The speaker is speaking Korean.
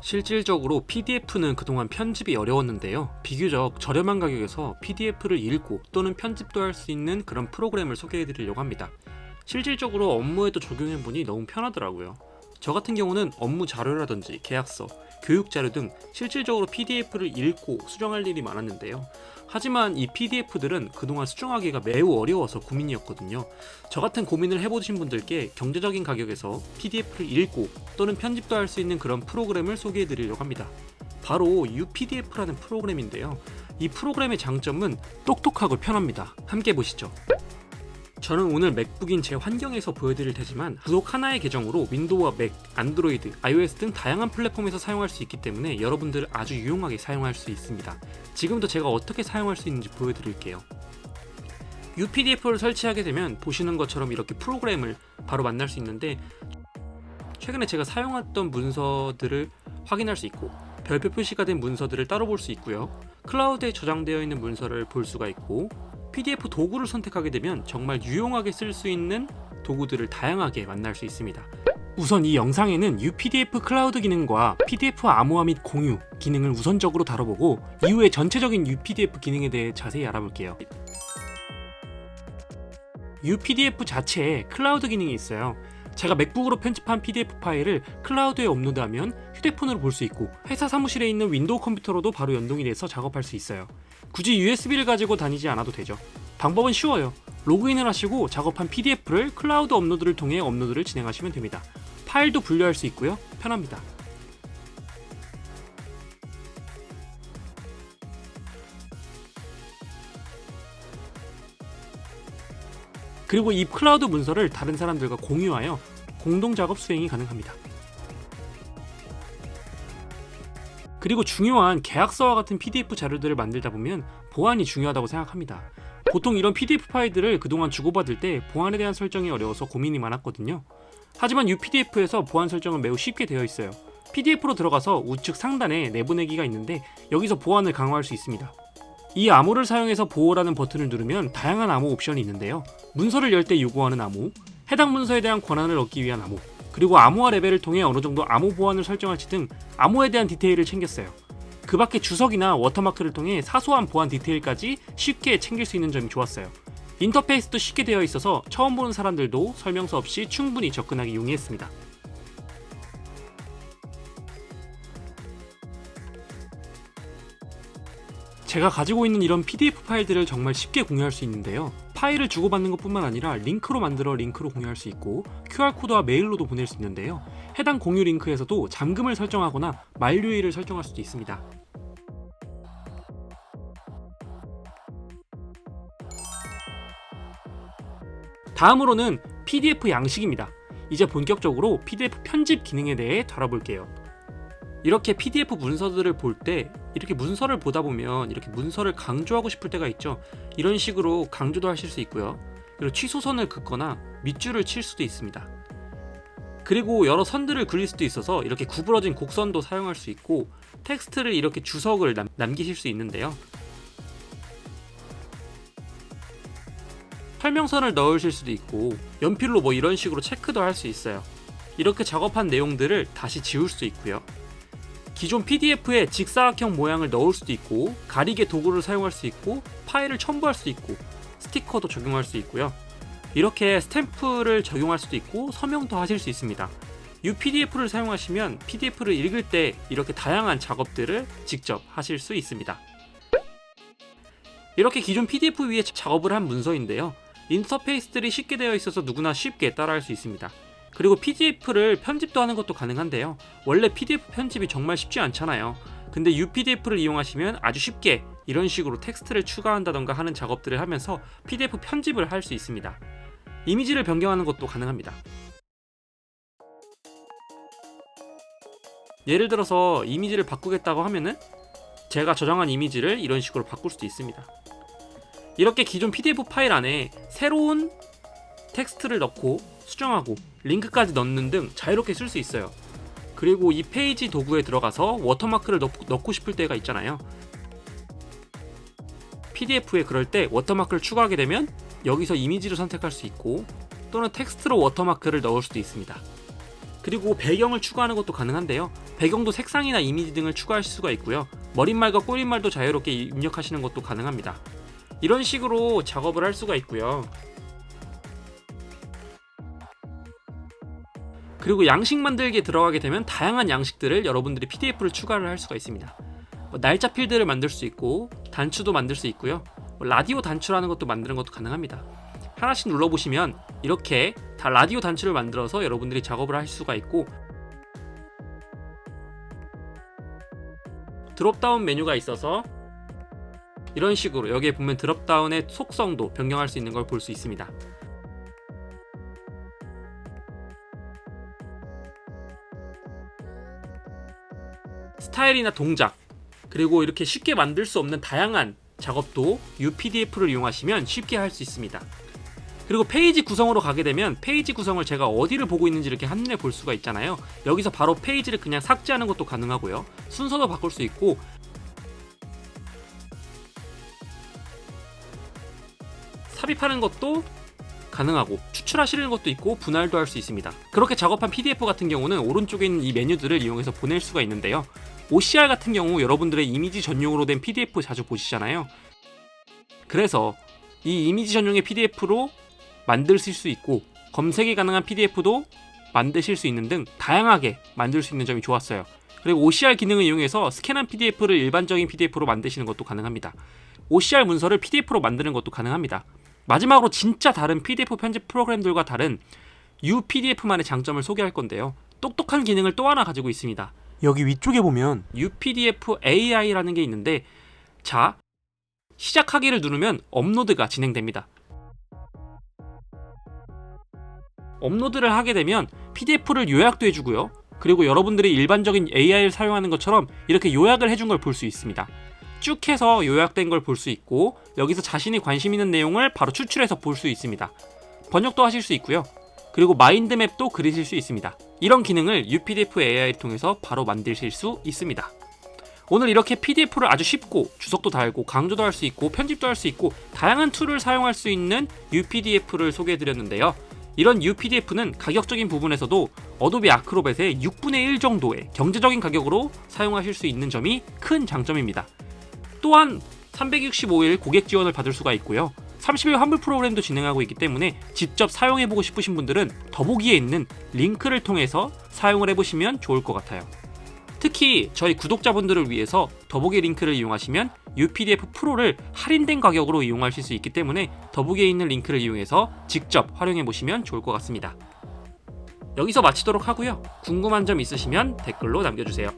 실질적으로 PDF는 그동안 편집이 어려웠는데요. 비교적 저렴한 가격에서 PDF를 읽고 또는 편집도 할 수 있는 그런 프로그램을 소개해 드리려고 합니다. 실질적으로 업무에도 적용해 보니 너무 편하더라고요. 저 같은 경우는 업무 자료라든지 계약서, 교육 자료 등 실질적으로 PDF를 읽고 수정할 일이 많았는데요. 하지만 이 PDF들은 그동안 수정하기가 매우 어려워서 고민이었거든요. 저 같은 고민을 해보신 분들께 경제적인 가격에서 PDF를 읽고 또는 편집도 할 수 있는 그런 프로그램을 소개해 드리려고 합니다. 바로 UPDF라는 프로그램인데요. 이 프로그램의 장점은 똑똑하고 편합니다. 함께 보시죠. 저는 오늘 맥북인 제 환경에서 보여드릴 테지만 구독 하나의 계정으로 윈도우와 맥, 안드로이드, iOS 등 다양한 플랫폼에서 사용할 수 있기 때문에 여러분들 아주 유용하게 사용할 수 있습니다. 지금부터 제가 어떻게 사용할 수 있는지 보여드릴게요. UPDF를 설치하게 되면 보시는 것처럼 이렇게 프로그램을 바로 만날 수 있는데 최근에 제가 사용했던 문서들을 확인할 수 있고 별표 표시가 된 문서들을 따로 볼 수 있고요. 클라우드에 저장되어 있는 문서를 볼 수가 있고 PDF 도구를 선택하게 되면 정말 유용하게 쓸 수 있는 도구들을 다양하게 만날 수 있습니다. 우선 이 영상에는 UPDF 클라우드 기능과 PDF 암호화 및 공유 기능을 우선적으로 다뤄보고 이후에 전체적인 UPDF 기능에 대해 자세히 알아볼게요. UPDF 자체에 클라우드 기능이 있어요. 제가 맥북으로 편집한 PDF 파일을 클라우드에 업로드하면 휴대폰으로 볼 수 있고 회사 사무실에 있는 윈도우 컴퓨터로도 바로 연동이 돼서 작업할 수 있어요. 굳이 USB를 가지고 다니지 않아도 되죠. 방법은 쉬워요. 로그인을 하시고 작업한 PDF를 클라우드 업로드를 통해 업로드를 진행하시면 됩니다. 파일도 분류할 수 있고요. 편합니다. 그리고 이 클라우드 문서를 다른 사람들과 공유하여 공동 작업 수행이 가능합니다. 그리고 중요한 계약서와 같은 PDF 자료들을 만들다 보면 보안이 중요하다고 생각합니다. 보통 이런 PDF 파일들을 그동안 주고받을 때 보안에 대한 설정이 어려워서 고민이 많았거든요. 하지만 UPDF에서 보안 설정은 매우 쉽게 되어 있어요. PDF로 들어가서 우측 상단에 내보내기가 있는데 여기서 보안을 강화할 수 있습니다. 이 암호를 사용해서 보호라는 버튼을 누르면 다양한 암호 옵션이 있는데요. 문서를 열 때 요구하는 암호, 해당 문서에 대한 권한을 얻기 위한 암호, 그리고 암호화 레벨을 통해 어느 정도 암호 보안을 설정할지 등 암호에 대한 디테일을 챙겼어요. 그 밖에 주석이나 워터마크를 통해 사소한 보안 디테일까지 쉽게 챙길 수 있는 점이 좋았어요. 인터페이스도 쉽게 되어 있어서 처음 보는 사람들도 설명서 없이 충분히 접근하기 용이했습니다. 제가 가지고 있는 이런 PDF 파일들을 정말 쉽게 공유할 수 있는데요. 파일을 주고받는 것뿐만 아니라 링크로 만들어 링크로 공유할 수 있고 QR코드와 메일로도 보낼 수 있는데요. 해당 공유 링크에서도 잠금을 설정하거나 만료일을 설정할 수도 있습니다. 다음으로는 PDF 양식입니다. 이제 본격적으로 PDF 편집 기능에 대해 다뤄볼게요. 이렇게 PDF 문서들을 볼 때 이렇게 문서를 보다 보면 이렇게 문서를 강조하고 싶을 때가 있죠. 이런 식으로 강조도 하실 수 있고요. 그리고 취소선을 긋거나 밑줄을 칠 수도 있습니다. 그리고 여러 선들을 그릴 수도 있어서 이렇게 구부러진 곡선도 사용할 수 있고 텍스트를 이렇게 주석을 남, 남기실 수 있는데요. 설명선을 넣으실 수도 있고 연필로 뭐 이런 식으로 체크도 할 수 있어요. 이렇게 작업한 내용들을 다시 지울 수 있고요. 기존 PDF에 직사각형 모양을 넣을 수도 있고 가리개 도구를 사용할 수 있고 파일을 첨부할 수 있고 스티커도 적용할 수 있고요. 이렇게 스탬프를 적용할 수도 있고 서명도 하실 수 있습니다. UPDF를 사용하시면 PDF를 읽을 때 이렇게 다양한 작업들을 직접 하실 수 있습니다. 이렇게 기존 PDF 위에 작업을 한 문서인데요. 인터페이스들이 쉽게 되어 있어서 누구나 쉽게 따라할 수 있습니다. 그리고 PDF를 편집도 하는 것도 가능한데요. 원래 PDF 편집이 정말 쉽지 않잖아요. 근데 UPDF를 이용하시면 아주 쉽게 이런 식으로 텍스트를 추가한다던가 하는 작업들을 하면서 PDF 편집을 할 수 있습니다. 이미지를 변경하는 것도 가능합니다. 예를 들어서 이미지를 바꾸겠다고 하면은 제가 저장한 이미지를 이런 식으로 바꿀 수도 있습니다. 이렇게 기존 PDF 파일 안에 새로운 텍스트를 넣고 수정하고 링크까지 넣는 등 자유롭게 쓸 수 있어요. 그리고 이 페이지 도구에 들어가서 워터마크를 넣, 넣고 싶을 때가 있잖아요. PDF에 그럴 때 워터마크를 추가하게 되면 여기서 이미지를 선택할 수 있고 또는 텍스트로 워터마크를 넣을 수도 있습니다. 그리고 배경을 추가하는 것도 가능한데요. 배경도 색상이나 이미지 등을 추가하실 수가 있고요. 머릿말과 꼬릿말도 자유롭게 입력하시는 것도 가능합니다. 이런 식으로 작업을 할 수가 있고요. 그리고 양식 만들기에 들어가게 되면 다양한 양식들을 여러분들이 PDF를 추가를 할 수가 있습니다. 뭐 날짜 필드를 만들 수 있고 단추도 만들 수 있고요. 뭐 라디오 단추라는 것도 만드는 것도 가능합니다. 하나씩 눌러보시면 이렇게 다 라디오 단추를 만들어서 여러분들이 작업을 할 수가 있고 드롭다운 메뉴가 있어서 이런 식으로 여기에 보면 드롭다운의 속성도 변경할 수 있는 걸 볼 수 있습니다. 스타일이나 동작 그리고 이렇게 쉽게 만들 수 없는 다양한 작업도 UPDF를 이용하시면 쉽게 할 수 있습니다. 그리고 페이지 구성으로 가게 되면 페이지 구성을 제가 어디를 보고 있는지 이렇게 한눈에 볼 수가 있잖아요. 여기서 바로 페이지를 그냥 삭제하는 것도 가능하고요. 순서도 바꿀 수 있고 삽입하는 것도 가능하고 추출하시는 것도 있고 분할도 할 수 있습니다. 그렇게 작업한 PDF 같은 경우는 오른쪽에 있는 이 메뉴들을 이용해서 보낼 수가 있는데요. OCR 같은 경우 여러분들의 이미지 전용으로 된 PDF 자주 보시잖아요. 그래서 이 이미지 전용의 PDF로 만드실 수 있고 검색이 가능한 PDF도 만드실 수 있는 등 다양하게 만들 수 있는 점이 좋았어요. 그리고 OCR 기능을 이용해서 스캔한 PDF를 일반적인 PDF로 만드시는 것도 가능합니다. OCR 문서를 PDF로 만드는 것도 가능합니다. 마지막으로 진짜 다른 PDF 편집 프로그램들과 다른 UPDF만의 장점을 소개할 건데요. 똑똑한 기능을 또 하나 가지고 있습니다. 여기 위쪽에 보면 UPDF AI라는 게 있는데 자 시작하기를 누르면 업로드가 진행됩니다. 업로드를 하게 되면 PDF를 요약도 해주고요. 그리고 여러분들이 일반적인 AI를 사용하는 것처럼 이렇게 요약을 해준 걸 볼 수 있습니다. 쭉 해서 요약된 걸 볼 수 있고 여기서 자신이 관심 있는 내용을 바로 추출해서 볼 수 있습니다. 번역도 하실 수 있고요. 그리고 마인드맵도 그리실 수 있습니다. 이런 기능을 UPDF AI를 통해서 바로 만드실 수 있습니다. 오늘 이렇게 PDF를 아주 쉽고 주석도 달고 강조도 할 수 있고 편집도 할 수 있고 다양한 툴을 사용할 수 있는 UPDF를 소개해 드렸는데요. 이런 UPDF는 가격적인 부분에서도 어도비 아크로벳의 6분의 1 정도의 경제적인 가격으로 사용하실 수 있는 점이 큰 장점입니다. 또한 365일 고객 지원을 받을 수가 있고요. 30일 환불 프로그램도 진행하고 있기 때문에 직접 사용해보고 싶으신 분들은 더보기에 있는 링크를 통해서 사용을 해보시면 좋을 것 같아요. 특히 저희 구독자분들을 위해서 더보기 링크를 이용하시면 UPDF 프로를 할인된 가격으로 이용하실 수 있기 때문에 더보기에 있는 링크를 이용해서 직접 활용해 보시면 좋을 것 같습니다. 여기서 마치도록 하고요. 궁금한 점 있으시면 댓글로 남겨주세요.